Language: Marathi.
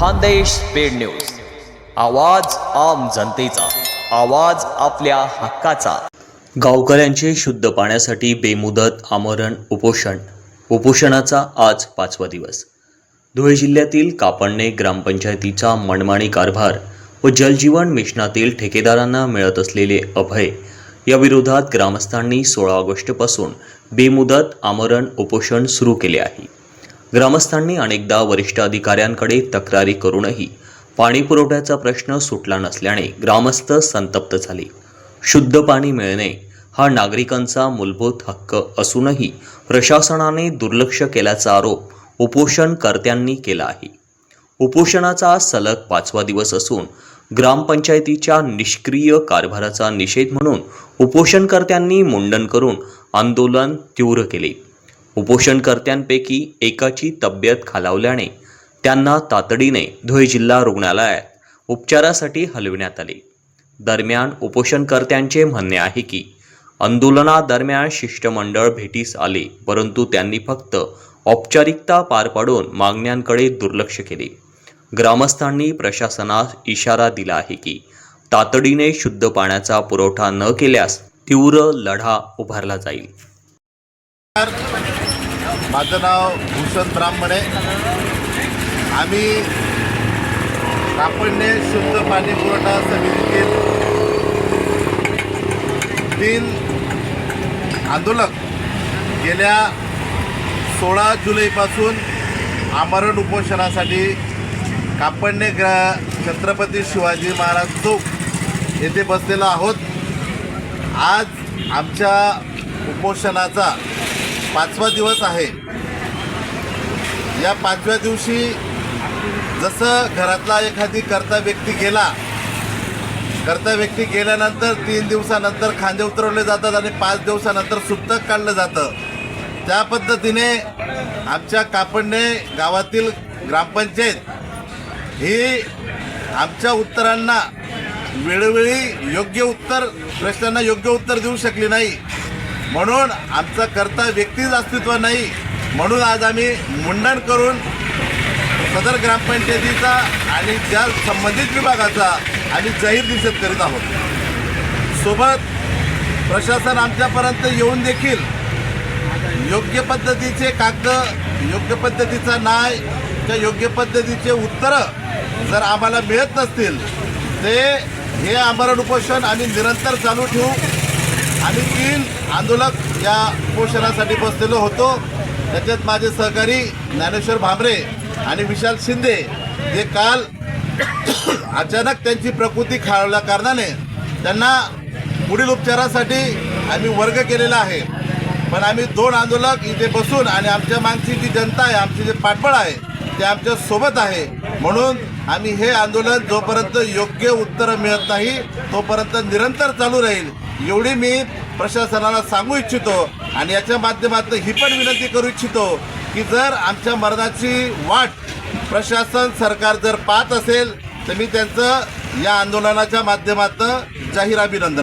Khandesh paid news. आवाज आम जनतेचा. आवाज आपल्या हक्काचा. गावकऱ्यांचे शुद्ध पाण्यासाठी बेमुदत आमरण उपोषण. उपोषणाचा आज पाचवा दिवस. धुळे जिल्ह्यातील कापडणे ग्रामपंचायतीचा मनमाणी कारभार व जलजीवन मिशनातील ठेकेदारांना मिळत असलेले अभय या विरोधात ग्रामस्थांनी सोळा ऑगस्टपासून बेमुदत आमरण उपोषण सुरू केले आहे. ग्रामस्थांनी अनेकदा वरिष्ठ अधिकाऱ्यांकडे तक्रारी करूनही पाणी पुरवठ्याचा प्रश्न सुटला नसल्याने ग्रामस्थ संतप्त झाले. शुद्ध पाणी मिळणे हा नागरिकांचा मूलभूत हक्क असूनही प्रशासनाने दुर्लक्ष केल्याचा आरोप उपोषणकर्त्यांनी केला आहे. उपोषणाचा सलग पाचवा दिवस असून ग्रामपंचायतीच्या निष्क्रिय कारभाराचा निषेध म्हणून उपोषणकर्त्यांनी मुंडन करून आंदोलन तीव्र केले. उपोषणकर्त्यांपैकी एकाची तब्येत खालावल्याने त्यांना तातडीने धुळे जिल्हा रुग्णालयात उपचारासाठी हलविण्यात आले. दरम्यान उपोषणकर्त्यांचे म्हणणे आहे की आंदोलनादरम्यान शिष्टमंडळ भेटीस आले परंतु त्यांनी फक्त औपचारिकता पार पाडून मागण्यांकडे दुर्लक्ष केले. ग्रामस्थांनी प्रशासनास इशारा दिला आहे की तातडीने शुद्ध पाण्याचा पुरवठा न केल्यास तीव्र लढा उभारला जाईल. माझं नाव भूषण ब्राह्मणे. आम्ही कापडणे शुद्ध पाणी पुरवठा समितीतील तीन आंदोलक गेल्या सोळा जुलैपासून आमरण उपोषणासाठी कापडणे ग्रा छत्रपती शिवाजी महाराज चौक येथे बसलेलो आहोत. आज आमच्या उपोषणाचा पाचवा दिवस आहे. या पाचव्या दिवशी जसं घरातला एखादी कर्ता व्यक्ती गेला कर्ता व्यक्ती गेल्यानंतर तीन दिवसानंतर खांदे उतरवले जातात आणि पाच दिवसानंतर सुप्तक काढलं जातं. त्या पद्धतीने आमच्या कापडणे गावातील ग्रामपंचायत ही आमच्या उत्तरांना वेळोवेळी योग्य उत्तर प्रश्नांना योग्य उत्तर देऊ शकली नाही. म्हणून आमचं करता व्यक्तीच अस्तित्व नाही. म्हणून आज आम्ही मुंडन करून सदर ग्रामपंचायतीचा आणि त्या संबंधित विभागाचा आम्ही जाहीर निषेध करीत आहोत. सोबत प्रशासन आमच्यापर्यंत येऊन देखील योग्य पद्धतीचे कागद योग्य पद्धतीचा न्याय त्या योग्य पद्धतीचे उत्तरं जर आम्हाला मिळत नसतील ते हे आमरण उपोषण आम्ही निरंतर चालू ठेवू. आम्ही तीन आंदोलक या उपोषणासाठी बसलेलो होतो. त्याच्यात माझे सहकारी ज्ञानेश्वर भामरे आणि विशाल शिंदे जे काल अचानक त्यांची प्रकृती खाळल्या कारणाने त्यांना पुढील उपचारासाठी आम्ही वर्ग केलेला आहे. पण आम्ही दोन आंदोलक इथे बसून आणि आमच्या मागची जी जनता आहे आमचे जे पाठबळ आहे ते आमच्यासोबत आहे. म्हणून आम्ही हे आंदोलन जोपर्यंत योग्य उत्तरं मिळत नाही तोपर्यंत निरंतर चालू राहील. एवढी मी प्रशासनाला सांगू इच्छितो आणि याच्या माध्यमातून ही पण विनंती करू इच्छितो की जर आमच्या मरणाची वाट प्रशासन सरकार जर पाहत असेल तर मी त्यांचं या आंदोलनाच्या माध्यमातून जाहीर अभिनंदन